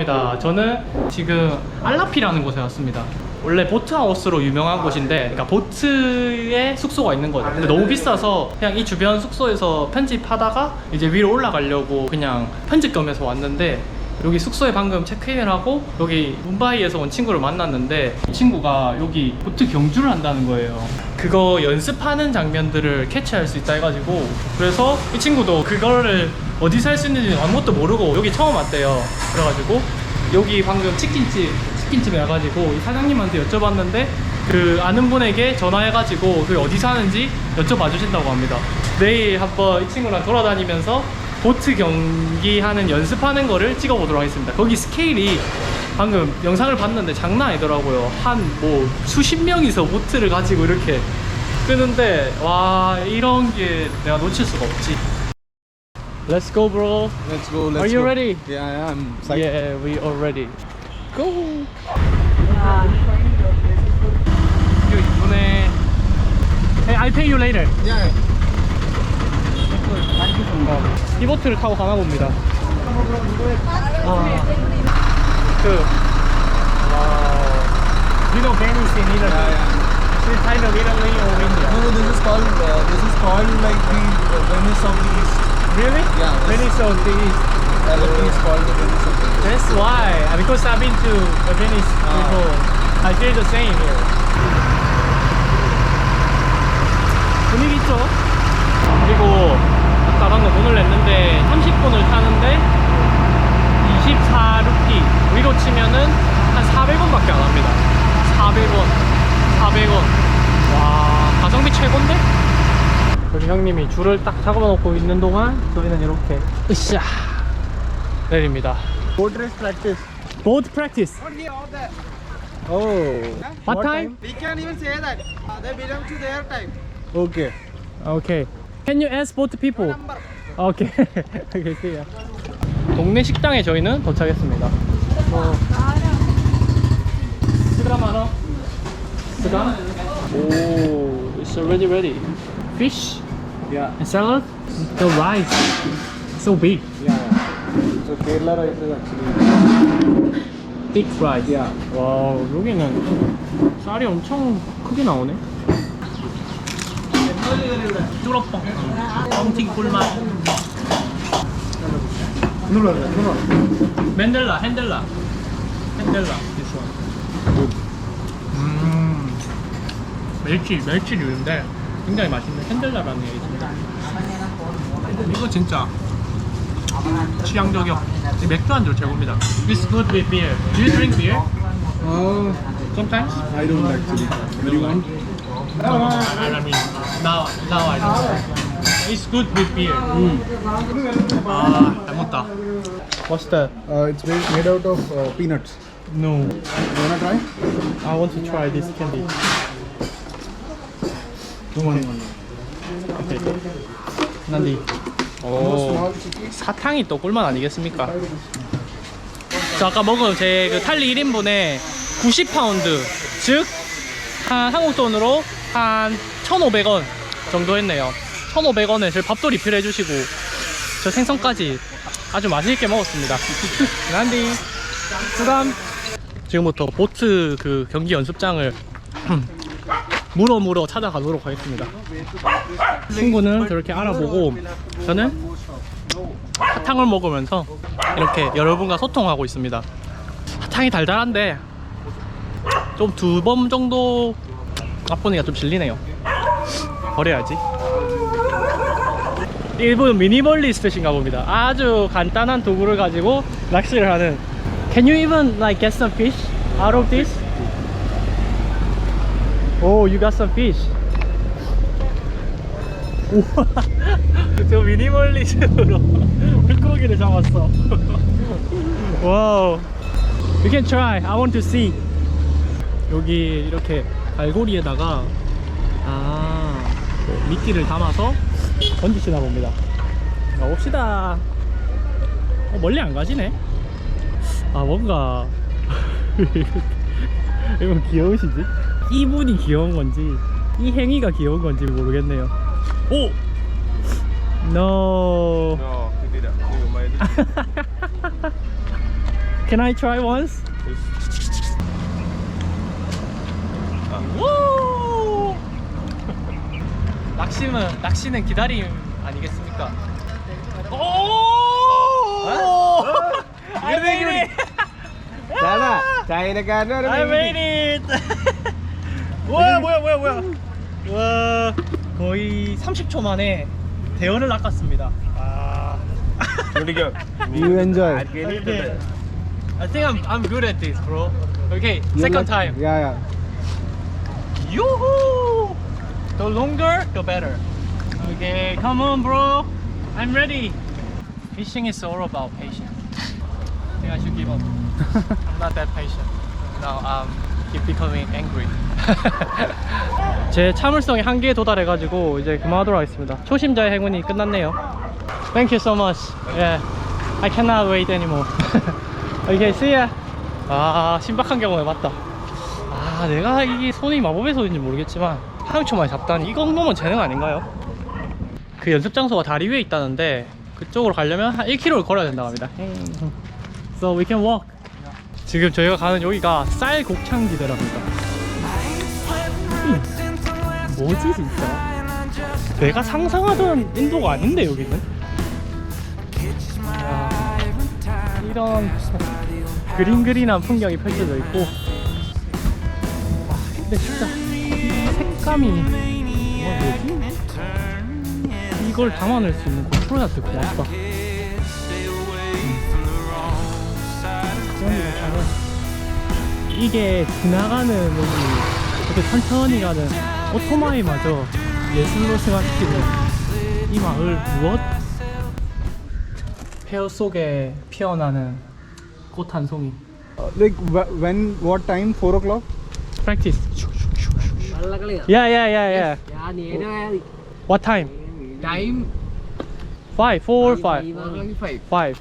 걷다입니다. 저는 지금 알라피라는 곳에 왔습니다. 원래 보트하우스로 유명한 곳인데 그러니까 보트에 숙소가 있는 거죠 근데 너무 비싸서 그냥 이 주변 숙소에서 편집하다가 이제 위로 올라가려고 그냥 편집 겸해서 왔는데 여기 숙소에 방금 체크인을 하고 여기 뭄바이에서 온 친구를 만났는데 이 친구가 여기 보트 경주를 한다는 거예요. 그거 연습하는 장면들을 캐치할 수 있다 해가지고 그래서 이 친구도 그거를 어디서 할 수 있는지 아무것도 모르고 여기 처음 왔대요. 그래가지고 여기 방금 치킨집 치킨집에 와가지고 이 사장님한테 여쭤봤는데 그 아는 분에게 전화해가지고 그 어디서 하는지 여쭤봐 주신다고 합니다. 내일 한번 이 친구랑 돌아다니면서 보트 경기 하는 연습하는 거를 찍어보도록 하겠습니다. 거기 스케일이 방금 영상을 봤는데 장난 아니더라고요. 한 뭐 수십 명이서 보트를 가지고 이렇게 끄는데 와 이런 게 내가 놓칠 수가 없지 Let's go bro Let's go. Let's Are you go. ready? Yeah, I am. Psyched. Yeah we are ready Go 여기 이번에 Hey I pay you later Yeah. yeah. 이 보트를 타고 가나 봅니다. 아, 그, 와우. You know Venice in Italy? Yeah, yeah. It's kind of Italy or India. No, no, this is called. Uh, this is called like the uh, Venice of the East. Really? Yeah, Venice East. Everything is called the Venice East. That's why. Uh, Because I've been to uh, Venice Ah. before. I feel the same here. 분위기 있죠? 그리고 아까 방금 돈을 냈는데 30분을 타는데 24루피 우리로 치면은 한 400원밖에 안 합니다 400원 400원 와 가성비 최고인데? 여기 형님이 줄을 딱 잡아놓고 있는 동안 저희는 이렇게 으쌰 내립니다 Boat race practice. Boat practice Only all that. Oh. What time? We can even say that uh, they belong to their time. Okay. Okay. Can you ask both people? Number. 오케이. 오케이, see ya. 동네 식당에 저희는 도착했습니다. 뭐 스가 많어? 스가? 오, it's already ready. Fish Yeah. and salad. The rice, so big. Yeah. yeah. So Kerala rice is actually. Big rice. Yeah. 와, 여기는 쌀이 엄청 크게 나오네. 쭈러뻥. 뻥튀기 꿀맛. No, no, no, no. 맨델라, 핸델라. 핸델라. This one. 음. 멸치, 멸치 류인데 굉장히 맛있는 핸델라라는 게 있습니다. 이거 진짜 취향 저격. 이 맥주 안주 최고입니다. It's good with beer. Do you drink beer? Uh, Sometimes? I don't actually. But you want? I mean, now, now I don't. It's good with beer. 아, 잘 먹다. What's that? Uh, it's made, made out of uh, peanuts. No. You wanna try? I want to try this candy. 오케이. 난디. 오. 사탕이 또 꿀맛 아니겠습니까? 저 아까 먹은 제그 탈리 1인분에 90파운드, 즉, 한 한국 돈으로 한 1,500원 정도 했네요. 1,500원에 제 밥도 리필 해 주시고, 저 생선까지 아주 맛있게 먹었습니다. 난디. 수감. 지금부터 보트 그 경기 연습장을 물어 물어 찾아가도록 하겠습니다. 친구는 저렇게 알아보고 저는 사탕을 먹으면서 이렇게 여러분과 소통하고 있습니다. 사탕이 달달한데 좀 두 번 정도 맛보니까 좀 질리네요. 버려야지. 일본 미니멀리스트신가 봅니다. 아주 간단한 도구를 가지고 낚시를 하는. Can you even like get some fish out of this? Oh, you got some fish. 우와, 저 미니멀리즘으로 물고기를 잡았어. 와우. You can try. I want to see. 여기 이렇게 갈고리에다가 아그 미끼를 담아서 던지시나 봅니다. 가봅시다. 어, 멀리 안 가지네. 아 뭔가 이거 귀여우시지? 이분이 귀여운 건지 이 행위가 귀여운 건지 모르겠네요 오! No No, he did it. Never mind. Can I try once? 우! 낚시는 낚시는 기다림 아니겠습니까? 오! I made it! Tama, tayo na gano'n. I made it! 와 뭐야 뭐야 뭐야 와 거의 30초 만에 대원을 낚았습니다 아 You enjoy. Okay. I think I'm I'm good at this, bro. Okay, second time. Yeah, yeah. Yoo-hoo! The longer, the better. Okay, come on, bro. I'm ready. Fishing is all about patience. I think I should give up. I'm not that patient. Now I'm keep becoming angry. 제 참을성이 한계에 도달해가지고 이제 그만하도록 하겠습니다. 초심자의 행운이 끝났네요. Thank you so much. Yeah, I cannot wait anymore. okay, see ya. 아, 신박한 경험에 맞다. 아, 내가 이게 손이 마법의 손인지 모르겠지만 한 초만에 잡다니 이 정도면 재능 아닌가요? 그 연습 장소가 다리 위에 있다는데 그쪽으로 가려면 한 1km를 걸어야 된다고 합니다. So we can walk. 지금 저희가 가는 여기가 쌀 곡창 지대랍니다. 음, 뭐지 진짜? 내가 상상하던 인도가 아닌데 여기는? 야, 이런 그린그린한 풍경이 펼쳐져 있고 와, 근데 진짜 이 색감이 와 뭐지? 이걸 담아낼 수 있는 고프로한테 고맙다 음. 가면 이게 지나가는 여기 이렇게 천천히 가는 오토마이마저 예술로 승화시키는 이 마을 무엇? 폐허 속에 피어나는 꽃 한 송이 Like wh- when, what time? 4 o'clock? practice yeah yeah yeah yeah what time Time five four five five. five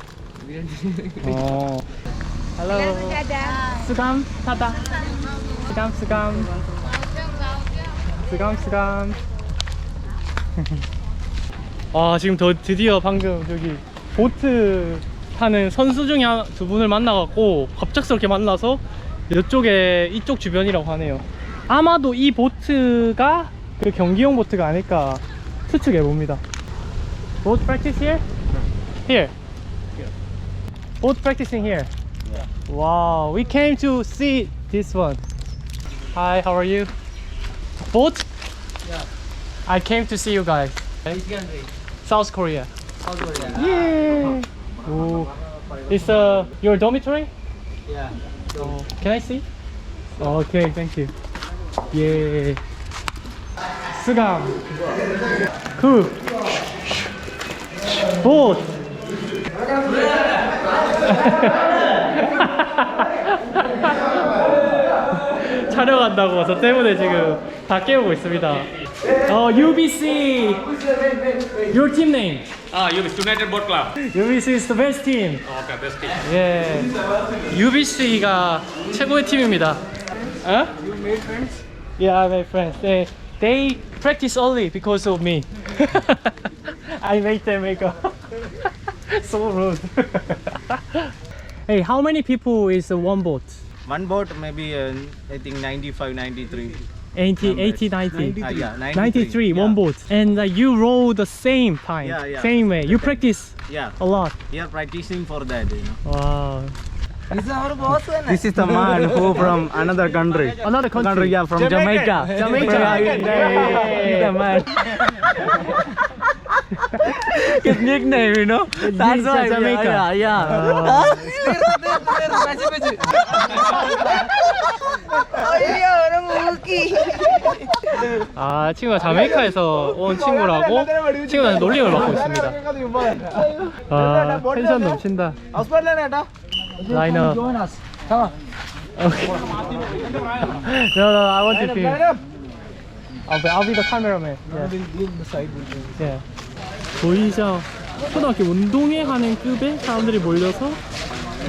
oh hello. 스감 타다 스감 스감 스감 스감 아 지금 더 드디어 방금 저기 보트 타는 선수 중에 한- 두 분을 만나갖고 갑작스럽게 만나서 이쪽에 이쪽 주변이라고 하네요. 아마도 이 보트가 그 경기용 보트가 아닐까 추측해 봅니다. Boat practice here? Here. Boat practicing here Wow, we came to see this one. Hi, how are you? Boat? Yeah. I came to see you guys. Which country? South Korea. South Korea. Yeah. Ooh. It's uh your dormitory? Yeah. Oh, can I see? Okay, thank you. Yeah. 스감. 그. 보트. 촬영한다고 저 때문에 지금 다 깨우고 있습니다. 어, UBC. Your team name. Ah, you United Boat Club. UBC is the best team. Okay, best team. 예. UBC가 최고의 팀입니다. 어? You made friends? Yeah, I made friends. They they practice early because of me. I make them make up. so rude. Hey, how many people is one boat? One boat maybe uh, I think 95, 93. 80, 80 90. Ah, yeah, 93. 93, yeah. one boat. And uh, you row the same time, Yeah, yeah. same way. You practice Yeah, a lot. we are practicing for that. You know. Wow. This is our boss. This is the man who from another country. Another country. yeah, from Jamaica. Jamaica. Yeah, yeah, Yeah. yeah, man. His nickname, you know. That's why. Jamaica. Yeah, yeah. 아 친구가 자메이카에서 온 친구라고 친구한테 놀림을 받고 있습니다 아 텐션 넘친다 라이너. Okay. no, no, I want to film. I'll be, I'll be the cameraman. Yeah. 보이죠? 초등학교 운동회 하는 급에 사람들이 몰려서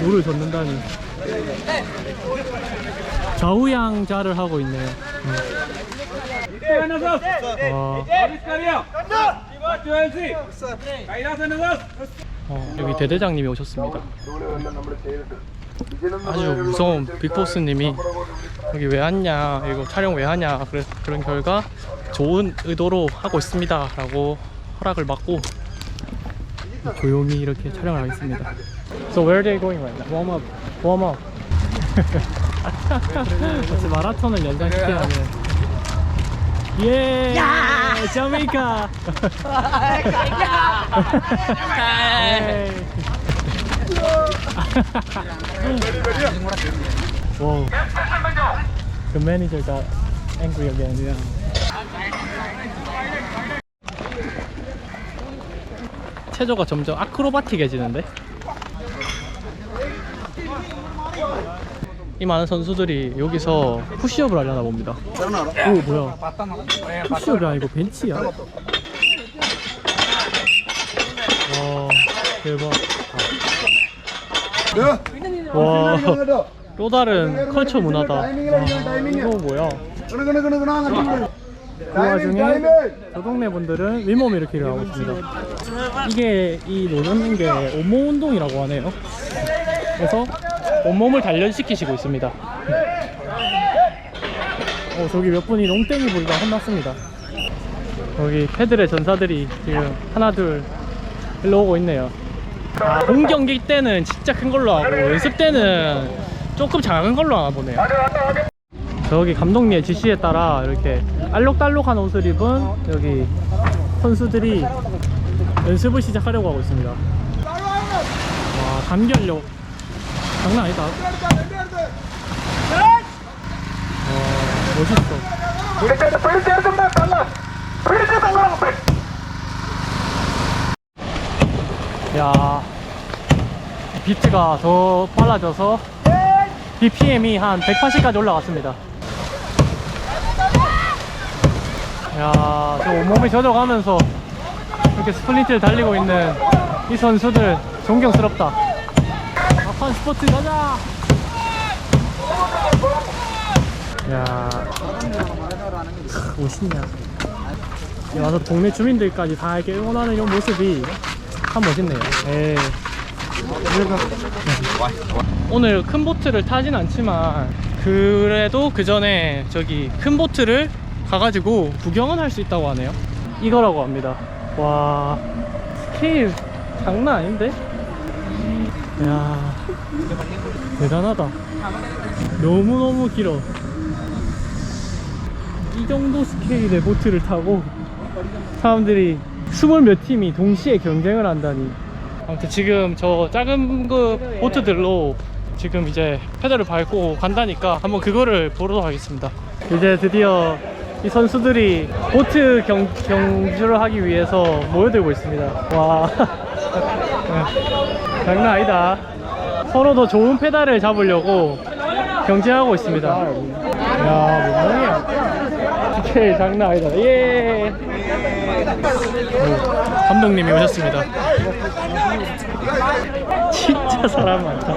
물을 젓는다니. 좌우양자를 하고 있네요. 어, 여기 대대장님이 오셨습니다. 아주 무서운 빅보스님이 여기 왜 왔냐 이거 촬영 왜 하냐 그런 결과 좋은 의도로 하고 있습니다 라고 허락을 받고 조용히 이렇게 촬영을 하겠습니다 So where are they going right now? Warm up Warm up 마치 마라톤을 연장시키는 예! 자메이카! The manager got angry again. Yeah. 체조가 점점 아크로바틱해지는데? 이 많은 선수들이 여기서 푸시업을 하려나 봅니다. 오 뭐야? 푸시업이 아니고 벤치야? 와 대박. 와또 다른 컬처 문화다. 와, 이거 뭐야? 그 와중에 저 동네 분들은 윗몸 일으키를 하고 있습니다. 이게 이 노는 게 온몸 운동이라고 하네요. 그래서 온몸을 단련시키시고 있습니다. 어, 저기 몇 분이 농땡이 부리다 혼났습니다. 여기 패들의 전사들이 지금 하나 둘 일로 오고 있네요. 아, 홈 경기 때는 진짜 큰 걸로 하고 연습 때는 조금 작은 걸로 하나 보네요. 저기 감독님의 지시에 따라 이렇게 알록달록한 옷을 입은 여기 선수들이 연습을 시작하려고 하고 있습니다. 와 감결력 장난 아니다. 와 멋있어. 야 비트가 더 빨라져서 BPM이 한 180까지 올라갔습니다. 야, 저 온몸이 젖어가면서 이렇게 스플린트를 달리고 있는 이 선수들 존경스럽다. 아판 스포츠 가자! 야, 크, 멋있냐. 여기 와서 동네 주민들까지 다 이렇게 응원하는 이 모습이 참 멋있네요. 예. 오늘 큰 보트를 타진 않지만 그래도 그 전에 저기 큰 보트를 가가지고 구경은 할 수 있다고 하네요. 이거라고 합니다. 와 스케일 장난 아닌데? 야 대단하다. 너무 너무 길어. 이 정도 스케일의 보트를 타고 사람들이 스물 몇 팀이 동시에 경쟁을 한다니. 아무튼 지금 저 작은 그 보트들로 지금 이제 페달을 밟고 간다니까 한번 그거를 보러 가겠습니다. 이제 드디어 이 선수들이 보트 경, 경주를 하기 위해서 모여들고 있습니다. 와. 네. 장난 아니다. 서로 더 좋은 페달을 잡으려고 경쟁하고 있습니다. 야, 몇 명이야? 스케일 장난 아니다. 예. 오, 감독님이 오셨습니다. 진짜 사람 많다.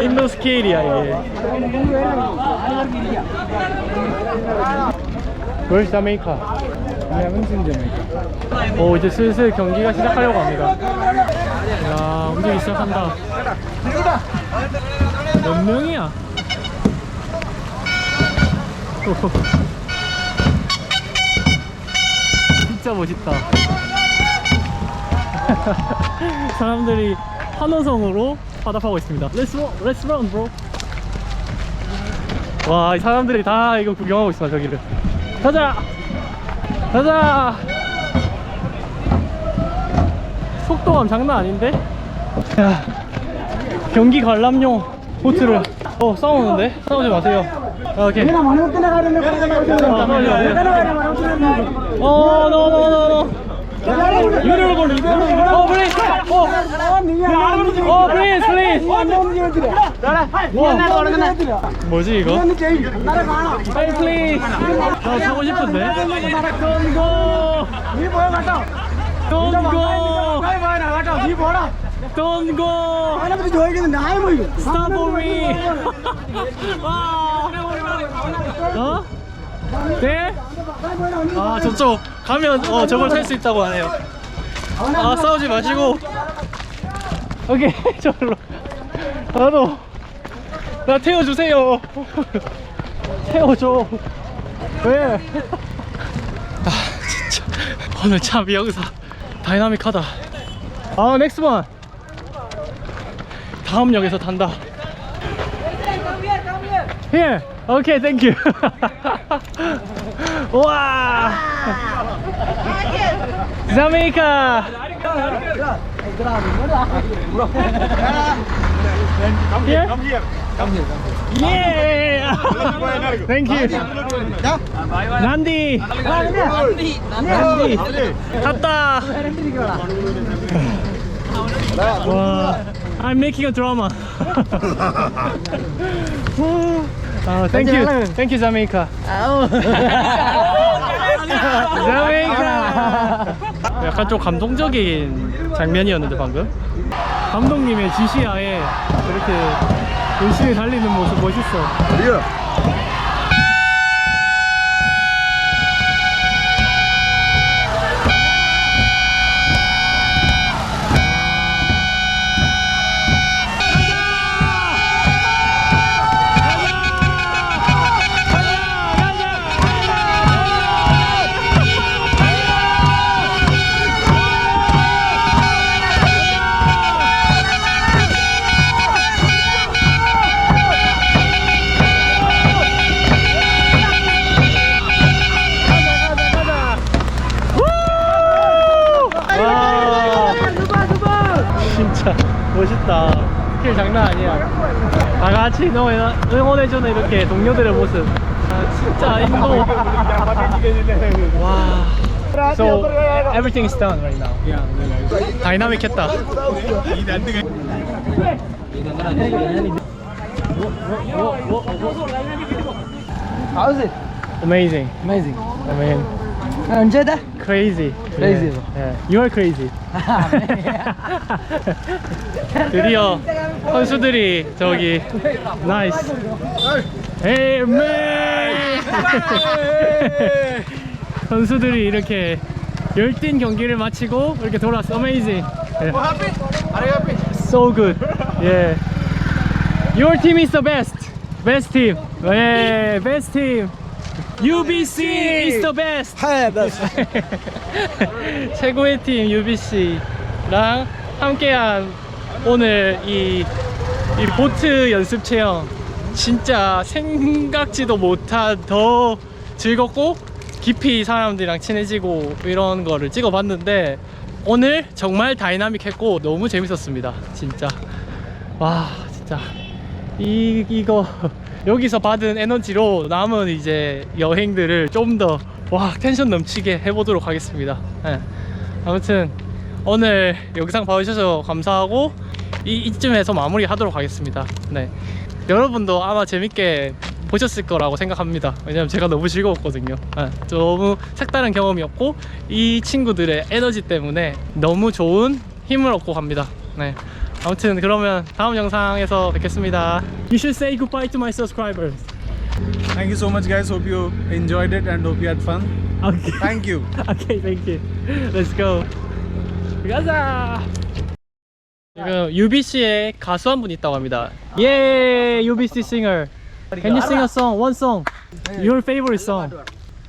인도 스케일이야 이게. Where's Jamaica? I haven't seen Jamaica. 오 이제 슬슬 경기가 시작하려고 합니다. 야 움직이기 시작한다. 몇 명이야? 진짜 멋있다. 사람들이 환호성으로 화답하고 있습니다. Let's run, let's run, bro. 와, 이 사람들이 다 이거 구경하고 있어, 저기를. 가자! 가자! 속도감 장난 아닌데? 야, 경기 관람용 보트를. 어, 싸우는데? 싸우지 마세요. 아, 오케이. 아. 어, no. 걸려. 어, please. 어, 어, please, please. 와. 뭐지 이거? 빨리 please. 나 타고 싶은데. Stop for me. 와. 어? 네? 아 저쪽 가면 어 저걸 탈 수 있다고 하네요. 아 싸우지 마시고. 오케이 저로. 나도 나 태워주세요. 태워줘. 왜? 아 진짜 오늘 참 여기서 다이나믹하다. 아 넥스트 원. 다음 역에서 탄다. You. 와. 자 메이카. Here? Come here. Come here. Yeah. Thank you. 난디. 난디. 갔다. 와. I'm making a drama. 아, thank you. Thank you, Jamaica. 자메이카. 약간 좀 감동적인 장면이었는데 방금. 감독님의 지시하에 이렇게 열심히 달리는 모습 멋있어. 와 같이 응원- 응원해주는 이렇게 동료들의 모습 아, 진짜 인도 와 So everything is done right now. Yeah. 다이나믹 했다. How's it? Amazing. Amazing. I mean, that? crazy. Crazy. Yeah. Yeah. You are crazy. 드디어 선수들이 저기 나이스. 에이 맨. 선수들이 이렇게 열띤 경기를 마치고 이렇게 돌아왔어. Amazing. So good. Yeah. Your team is the best. Best team. Yeah, best team. UBC is the best. 최고의 팀 UBC랑 함께한 오늘 이, 이 보트 연습 체험. 진짜 생각지도 못한 더 즐겁고 깊이 사람들이랑 친해지고 이런 거를 찍어봤는데 오늘 정말 다이나믹했고 너무 재밌었습니다. 진짜. 와 진짜 이 이거 여기서 받은 에너지로 남은 이제 여행들을 좀 더 와 텐션 넘치게 해보도록 하겠습니다. 예. 아무튼 오늘 영상 봐주셔서 감사하고 이, 이쯤에서 마무리 하도록 하겠습니다. 네. 여러분도 아마 재밌게 보셨을 거라고 생각합니다. 왜냐면 제가 너무 즐거웠거든요. 예. 너무 색다른 경험이었고 이 친구들의 에너지 때문에 너무 좋은 힘을 얻고 갑니다. 네. 아무튼 그러면 다음 영상에서 뵙겠습니다. You should say goodbye to my subscribers. Thank you so much, guys. Hope you enjoyed it and hope you had fun. Okay. Thank you. okay, thank you. Let's go. 가자. 지금 UBC에 가수 한 분 있다고 합니다. 예, UBC singer. Can you sing a song? One song. Your favorite song.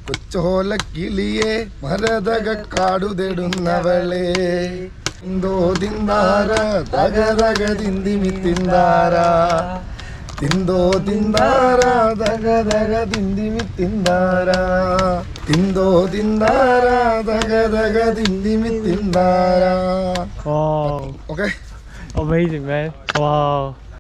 കൊച്ചോലക്കിളിയെ മരതക കാടുതെടുന്നവളെ തിന്തോ തിന്താര തക തക തിന്തിമി തിന്താര തിന്തോ തിന്താര തക തക തിന്തിമി തിന്താര തിന്തോ തിന്താര തക തക തിന്തിമി തിന്താര Wow, okay amazing man. Wow.